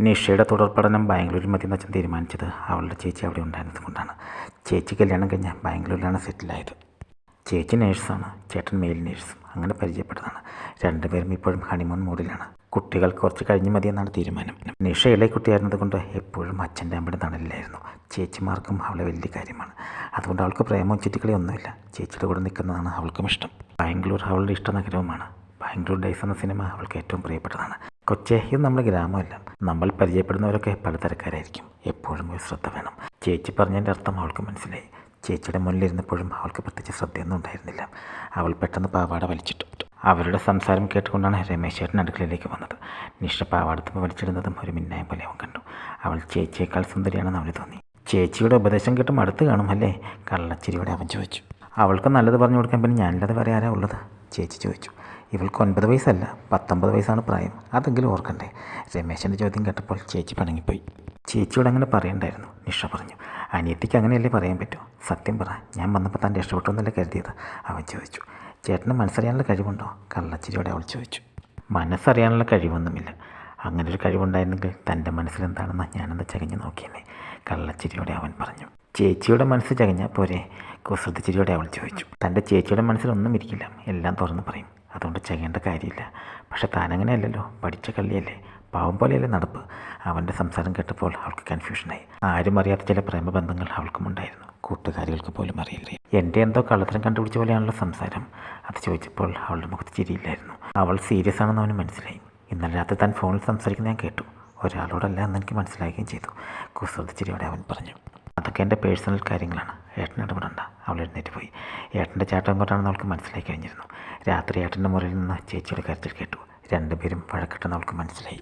നിഷയുടെ തുടർ പഠനം ബാംഗ്ലൂരിൽ മതി അച്ഛൻ തീരുമാനിച്ചത് അവളുടെ ചേച്ചി അവിടെ ഉണ്ടായിരുന്നത് കൊണ്ടാണ്. ചേച്ചി കല്യാണം കഴിഞ്ഞ് ബാംഗ്ലൂരിലാണ് സെറ്റിലായത്. ചേച്ചി നേഴ്സാണ് ചേട്ടൻ മെയിൽ നേഴ്സും. അങ്ങനെ പരിചയപ്പെട്ടതാണ്. രണ്ടുപേരും ഇപ്പോഴും ഹണിമൂൺ മൂഡിലാണ്. കുട്ടികൾ കുറച്ച് കഴിഞ്ഞ് മതിയെന്നാണ് തീരുമാനം. നിഷ ഇളയ കുട്ടിയായിരുന്നത് കൊണ്ട് എപ്പോഴും അച്ഛന്റെ അമ്മയുടെ തണലിലായിരുന്നു. ചേച്ചിമാർക്കും അവളെ വലിയ കാര്യമാണ്. അതുകൊണ്ട് അവൾക്ക് പ്രേമവും ചുറ്റിക്കളിയൊന്നുമില്ല ചേച്ചിയുടെ കൂടെ നിൽക്കുന്നതാണ് അവൾക്കും ഇഷ്ടം. ബാംഗ്ലൂർ അവളുടെ ഇഷ്ട നഗരവുമാണ്. ബാംഗ്ലൂർ ഡൈസ് എന്ന സിനിമ അവൾക്ക് ഏറ്റവും പ്രിയപ്പെട്ടതാണ്. കൊച്ചെ ഇത് നമ്മുടെ ഗ്രാമമല്ല. നമ്മൾ പരിചയപ്പെടുന്നവരൊക്കെ പലതരക്കാരായിരിക്കും. എപ്പോഴും ഒരു ശ്രദ്ധ വേണം. ചേച്ചി പറഞ്ഞതിന്റെ അർത്ഥം അവൾക്ക് മനസ്സിലായി. ചേച്ചിയുടെ മുന്നിലിരുന്നപ്പോഴും അവൾക്ക് പ്രത്യേകിച്ച് ശ്രദ്ധയൊന്നും ഉണ്ടായിരുന്നില്ല. അവൾ പെട്ടെന്ന് പാവാട വലിച്ചിട്ടു. അവരുടെ സംസാരം കേട്ടുകൊണ്ടാണ് രമേശ് ചേട്ടൻ അടുക്കളയിലേക്ക് വന്നത്. നിഷ പാവാടത്തുമ്പോൾ വലിച്ചിടുന്നതും ഒരു മിന്നായം പോലെ അവൻ കണ്ടു. അവൾ ചേച്ചിയേക്കാൾ സുന്ദരിയാണെന്ന് അവന് തോന്നി. ചേച്ചിയുടെ ഉപദേശം കേട്ട് അടുത്ത് കാണും അല്ലേ കള്ളച്ചിരിയോടെ അവൻ ചോദിച്ചു. അവൾക്ക് നല്ലത് പറഞ്ഞു കൊടുക്കാൻ പിന്നെ ഞാനില്ലാതെ ആരാ ഉള്ളത്? ചേച്ചി ചോദിച്ചു. ഇവൾക്ക് ഒൻപത് വയസ്സല്ല പത്തൊമ്പത് വയസ്സാണ് പ്രായം. അതെങ്കിലും ഓർക്കണ്ടേ? രമേശന്റെ ചോദ്യം കേട്ടപ്പോൾ ചേച്ചി പണങ്ങിപ്പോയി. ചേച്ചിയോട് അങ്ങനെ പറയണ്ടായിരുന്നു. നിഷ പറഞ്ഞു അനിയത്തിക്ക് അങ്ങനെയല്ലേ പറയാൻ പറ്റൂ? സത്യം പറ ഞാൻ വന്നപ്പോൾ താൻ രക്ഷപ്പെട്ടു കരുതിയത്. അവൻ ചോദിച്ചു ചേട്ടന് മനസ്സറിയാനുള്ള കഴിവുണ്ടോ? കള്ളച്ചിരിയോടെ അവൾ ചോദിച്ചു മനസ്സറിയാനുള്ള കഴിവൊന്നുമില്ല. അങ്ങനെ ഒരു കഴിവുണ്ടായിരുന്നെങ്കിൽ തന്റെ മനസ്സിലെന്താണെന്ന് ഞാനെന്ന് ചകഞ്ഞു നോക്കിയെന്നേ കള്ളച്ചിരിയോടെ അവൻ പറഞ്ഞു ചേച്ചിയുടെ മനസ്സ് ചകഞ്ഞാൽ പോരെ? കുസൃതിച്ചിരിയോടെ അവൾ ചോദിച്ചു തന്റെ ചേച്ചിയുടെ മനസ്സിലൊന്നും ഇരിക്കില്ല. എല്ലാം തുറന്ന് പറയും. അതുകൊണ്ട് ചെയ്യേണ്ട കാര്യമില്ല. പക്ഷെ താനങ്ങനെയല്ലല്ലോ. പഠിച്ച കള്ളിയല്ലേ. പാവം പോലെയല്ലേ നടപ്പ്. അവന്റെ സംസാരം കേട്ടപ്പോൾ അവൾക്ക് കൺഫ്യൂഷനായി ആരും അറിയാത്ത ചില പ്രേമബന്ധങ്ങൾ അവൾക്കും ഉണ്ടായിരുന്നു കൂട്ടുകാരികൾക്ക് പോലും അറിയില്ല. എന്റെ എന്തോ കള്ളത്തരം കണ്ടുപിടിച്ച പോലെയാണല്ലോ സംസാരം. അത് ചോദിച്ചപ്പോൾ അവളുടെ മുഖത്ത് ചിരിയില്ലായിരുന്നു. അവൾ സീരിയസ് ആണെന്ന് അവന് മനസ്സിലായി. ഇന്നലെ രാത്രി താൻ ഫോണിൽ സംസാരിക്കുന്ന ഞാൻ കേട്ടു. ഒരാളോടല്ല എന്ന് എനിക്ക് മനസ്സിലാക്കുകയും ചെയ്തു. കുസൃതിച്ചിരിയോടെ അവൻ പറഞ്ഞു. അതൊക്കെ എന്റെ പേഴ്സണൽ കാര്യങ്ങളാണ്. എഴുന്നേറ്റ് പോയി. ഏട്ടന്റെ ചാട്ടം കൊണ്ടാണെന്ന് അവൾക്ക് മനസ്സിലായി കഴിഞ്ഞിരുന്നു. രാത്രി ഏട്ടന്റെ മുറിയിൽ നിന്ന് ചേച്ചിയുടെ കരുത്തിൽ കേട്ടു. രണ്ടുപേരും വഴക്കിട്ടെന്ന് അവൾക്ക് മനസ്സിലായി.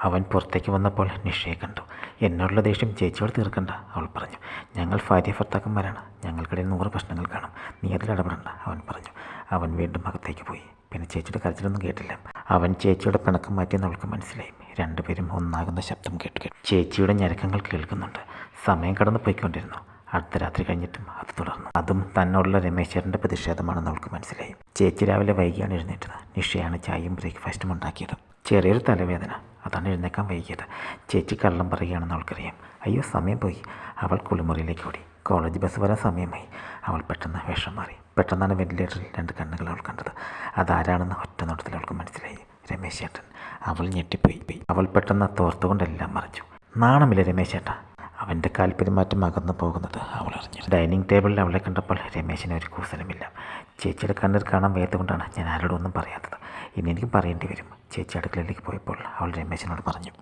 അവൻ പുറത്തേക്ക് വന്നപ്പോൾ നിഷയെ കണ്ടു. എന്നോടുള്ള ദേഷ്യം ചേച്ചിയോട് തീർക്കണ്ട അവൾ പറഞ്ഞു. ഞങ്ങൾ ഭാര്യ ഭർത്താക്കന്മാരാണ്. ഞങ്ങൾക്കിടയിൽ നൂറ് പ്രശ്നങ്ങൾ കാണും. നീ അതിൽ ഇടപെടണ്ട അവൻ പറഞ്ഞു. അവൻ വീണ്ടും അകത്തേക്ക് പോയി. പിന്നെ ചേച്ചിയുടെ കരച്ചിലൊന്നും കേട്ടില്ല. അവൻ ചേച്ചിയുടെ പിണക്കം മാറ്റിയെന്ന് അവൾക്ക് മനസ്സിലായി. രണ്ടുപേരും ഒന്നാകുന്ന ശബ്ദം കേട്ട് കേട്ടു. ചേച്ചിയുടെ ഞരക്കങ്ങൾ കേൾക്കുന്നുണ്ട്. സമയം കടന്നു പോയിക്കൊണ്ടിരുന്നു അർദ്ധരാത്രി കഴിഞ്ഞിട്ടും അത് തുടർന്നു. അതും തന്നോടുള്ള രമേശ്വരന്റെ പ്രതിഷേധമാണെന്ന് അവൾക്ക് മനസ്സിലായി. ചേച്ചി രാവിലെ വൈകിയാണ് എഴുന്നേറ്റത്. നിഷയാണ് ചായയും ബ്രേക്ക്ഫാസ്റ്റും ഉണ്ടാക്കിയത്. ചെറിയൊരു തലവേദന. അതാണ് എഴുന്നേക്കാൻ വൈകിയത്. ചേച്ചി കള്ളം പറയുകയാണെന്ന് അവൾക്കറിയാം. അയ്യോ സമയം പോയി. അവൾ കുളിമുറിയിലേക്ക് ഓടി. കോളേജ് ബസ് വരാൻ സമയമായി. അവൾ പെട്ടെന്ന് വേഷം മാറി. പെട്ടെന്നാണ് വെന്റിലേറ്ററിൽ രണ്ട് കണ്ണുകൾ അവൾ കണ്ടത്. അതാരാണെന്ന് ഒറ്റ നോട്ടത്തിൽ അവൾക്ക് മനസ്സിലായി. രമേശ് ചേട്ടൻ അവൾ ഞെട്ടിപ്പോയി. അവൾ പെട്ടെന്ന് തോർത്തുകൊണ്ടെല്ലാം മറിച്ചു. നാണമില്ല രമേശ് ചേട്ടാ അവന്റെ കാൽപ്പെരുമാറ്റം അകന്നു പോകുന്നത് അവൾ അറിഞ്ഞു. ഡൈനിങ് ടേബിളിൽ അവളെ കണ്ടപ്പോൾ രമേശിന് ഒരു കൂസലുമില്ല. ചേച്ചിയുടെ കണ്ണിൽ കാണാൻ വയ്യാത്തതുകൊണ്ടാണ് ഞാൻ ആരോടൊന്നും പറയാത്തത്. ഇനി എനിക്ക് പറയേണ്ടി വരും. ചേച്ചി അടുക്കളയിലേക്ക് പോയപ്പോൾ അവൾ രമേശിനോട് പറഞ്ഞു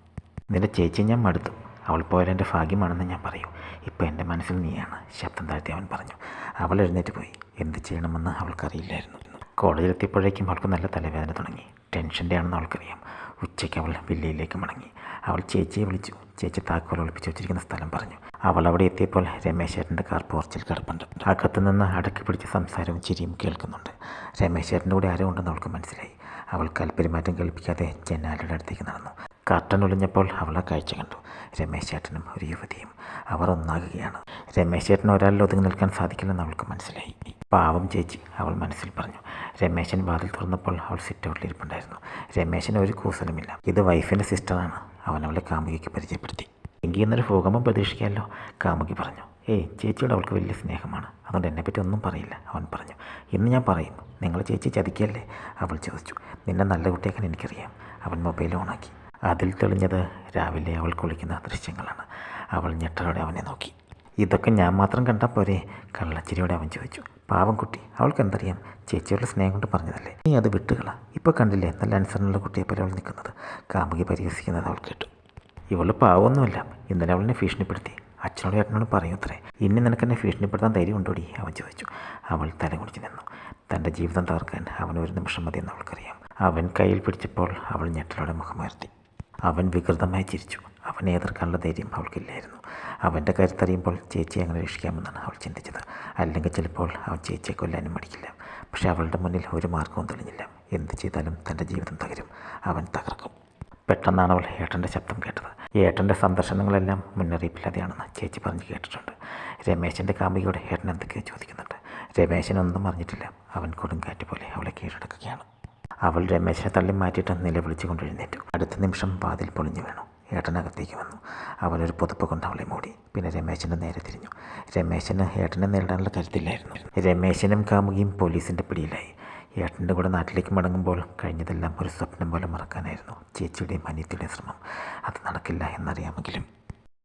നിന്റെ ചേച്ചി ഞാൻ മടുത്തു. അവൾ പോയാൽ എന്റെ ഭാഗ്യമാണെന്ന് ഞാൻ പറയൂ. ഇപ്പോൾ എന്റെ മനസ്സിൽ നീയാണ് ശബ്ദം താഴ്ത്തി അവൻ പറഞ്ഞു. അവൾ എഴുന്നേറ്റ് പോയി. എന്ത് ചെയ്യണമെന്ന് അവൾക്കറിയില്ലായിരുന്നു. കോളേജിലെത്തിയപ്പോഴേക്കും അവൾക്ക് നല്ല തലവേദന തുടങ്ങി. ടെൻഷന്റെ ആണെന്ന് അവൾക്കറിയാം. ഉച്ചയ്ക്ക് അവൾ വില്ലയിലേക്ക് മടങ്ങി. അവൾ ചേച്ചിയെ വിളിച്ചു. ചേച്ചി താക്കോൽ ഒളിപ്പിച്ച് വെച്ചിരിക്കുന്ന സ്ഥലം പറഞ്ഞു. അവൾ അവിടെ എത്തിയപ്പോൾ രമേശേട്ടന്റെ കാർ പോർച്ചിൽ കിടപ്പുണ്ട്. അകത്തു നിന്ന് അടക്കി പിടിച്ച സംസാരവും ചിരിയും കേൾക്കുന്നുണ്ട്. രമേശേട്ടന്റെ കൂടെ ആരും ഉണ്ടെന്ന് അവൾക്ക് മനസ്സിലായി. അവൾ കൽപ്പെരുമാറ്റം കേൾപ്പിക്കാതെ ജനാലയുടെ അടുത്തേക്ക് നടന്നു. കർട്ടൻ ഒളിഞ്ഞപ്പോൾ അവൾ ആ കാഴ്ച കണ്ടു. രമേശ് ചേട്ടനും ഒരു യുവതിയും. അവർ ഒന്നാകുകയാണ്. രമേശ് ചേട്ടന് ഒരാളിൽ ഒതുങ്ങി നിൽക്കാൻ സാധിക്കില്ലെന്ന് അവൾക്ക് മനസ്സിലായി. പാവം ചേച്ചി അവൾ മനസ്സിൽ പറഞ്ഞു. രമേശൻ വാതിൽ തുറന്നപ്പോൾ അവൾ സിറ്റ് ഔട്ടിൽ ഇരിപ്പുണ്ടായിരുന്നു. രമേശന് ഒരു കൂസലുമില്ല. ഇത് വൈഫിന്റെ സിസ്റ്ററാണ് അവൻ അവളെ കാമുകിക്ക് പരിചയപ്പെടുത്തി. എങ്കിൽ ഇന്നൊരു ഭൂകമ്പം പ്രതീക്ഷിക്കാമല്ലോ കാമുകി പറഞ്ഞു ഏയ് ചേച്ചിയോട് അവൾക്ക് വലിയ സ്നേഹമാണ്. അതുകൊണ്ട് എന്നെപ്പറ്റി ഒന്നും പറയില്ല അവൻ പറഞ്ഞു. ഇന്ന് ഞാൻ പറയും നിങ്ങൾ ചേച്ചി ചതിക്കല്ലേ? അവൾ ചോദിച്ചു. നിന്നെ നല്ല കുട്ടിയാക്കാൻ എനിക്കറിയാം. അവൻ മൊബൈൽ ഓണാക്കി. അതിൽ തെളിഞ്ഞത് രാവിലെ അവൾ കുളിക്കുന്ന ദൃശ്യങ്ങളാണ്. അവൾ ഞെട്ടലോടെ അവനെ നോക്കി. ഇതൊക്കെ ഞാൻ മാത്രം കണ്ടാൽ പോരെ. കള്ളച്ചിരിയോടെ അവൻ ചോദിച്ചു. പാവം കുട്ടി അവൾക്ക് എന്തറിയാം ചേച്ചിയുടെ സ്നേഹം കൊണ്ട് പറഞ്ഞതല്ലേ? നീ അത് വിട്ടുകള. ഇപ്പോൾ കണ്ടില്ലേ? നല്ല അനുസരണമുള്ള കുട്ടിയെ പോലെ അവൾ നിൽക്കുന്നത്. കാമുകി പരിഹസിക്കുന്നത് അവൾ കേട്ടു. ഇവൾ പാവമൊന്നുമല്ല ഇന്നലെ അവളിനെ ഭീഷണിപ്പെടുത്തി. അച്ഛനോടും ഏട്ടനോടും പറയൂ അത്രേ. ഇനി നിനക്കെന്നെ ഭീഷണിപ്പെടുത്താൻ ധൈര്യം ഉണ്ടോടി? അവൻ ചോദിച്ചു. അവൾ തല കുടിച്ച് നിന്നു. തന്റെ ജീവിതം തകർക്കാൻ അവൻ ഒരു നിമിഷം മതിയെന്ന് അവൾക്കറിയാം. അവൻ കയ്യിൽ പിടിച്ചപ്പോൾ അവൾ ഞെട്ടലോടെ മുഖമുയർത്തി അവൻ വികൃതമായി ചിരിച്ചു. അവനെ എതിർക്കാനുള്ള ധൈര്യം അവൾക്കില്ലായിരുന്നു. അവന്റെ കരുത്തറിയുമ്പോൾ ചേച്ചി അങ്ങനെ രക്ഷിക്കാമെന്നാണ് അവൾ ചിന്തിച്ചത്. അല്ലെങ്കിൽ ചിലപ്പോൾ അവൻ ചേച്ചിയെ കൊല്ലാനും മടിക്കില്ല. പക്ഷേ അവളുടെ മുന്നിൽ ഒരു മാർഗവും തെളിഞ്ഞില്ല. എന്ത് ചെയ്താലും തന്റെ ജീവിതം തകരും. അവൻ തകർക്കും. പെട്ടെന്നാണ് അവൾ ഏട്ടന്റെ ശബ്ദം കേട്ടത്. ഏട്ടന്റെ സന്ദർശനങ്ങളെല്ലാം മുന്നറിയിപ്പില്ലാതെയാണെന്ന് ചേച്ചി പറഞ്ഞ് കേട്ടിട്ടുണ്ട്. രമേശന്റെ കാമുകിയോട് ഏട്ടൻ എന്തൊക്കെയോ ചോദിക്കുന്നുണ്ട്. രമേശനൊന്നും അറിഞ്ഞിട്ടില്ല. അവൻ കൊടുങ്കാറ്റ് പോലെ അവളെ കീഴടക്കുകയാണ്. അവൾ രമേശനെ തള്ളി മാറ്റിയിട്ട് നിലവിളിച്ചു കൊണ്ട് എഴുന്നേറ്റു. അടുത്ത നിമിഷം വാതിൽ പൊളിഞ്ഞു വീണു. ഏട്ടനകത്തേക്ക് വന്നു. അവനൊരു പുതപ്പ് കൊണ്ട് അവളെ മൂടി. പിന്നെ രമേശന്റെ നേരെ തിരിഞ്ഞു. രമേശന് ഏട്ടനെ നേരിടാനുള്ള കരുത്തില്ലായിരുന്നു. രമേശനും കാമുകിയും പോലീസിന്റെ പിടിയിലായി. ഏട്ടന്റെ കൂടെ നാട്ടിലേക്ക് മടങ്ങുമ്പോൾ കഴിഞ്ഞതെല്ലാം ഒരു സ്വപ്നം പോലെ മറക്കാനായിരുന്നു. ചേച്ചിയുടെയും അനിയത്തിയുടെയും ശ്രമം. അത് നടക്കില്ല എന്നറിയാമെങ്കിലും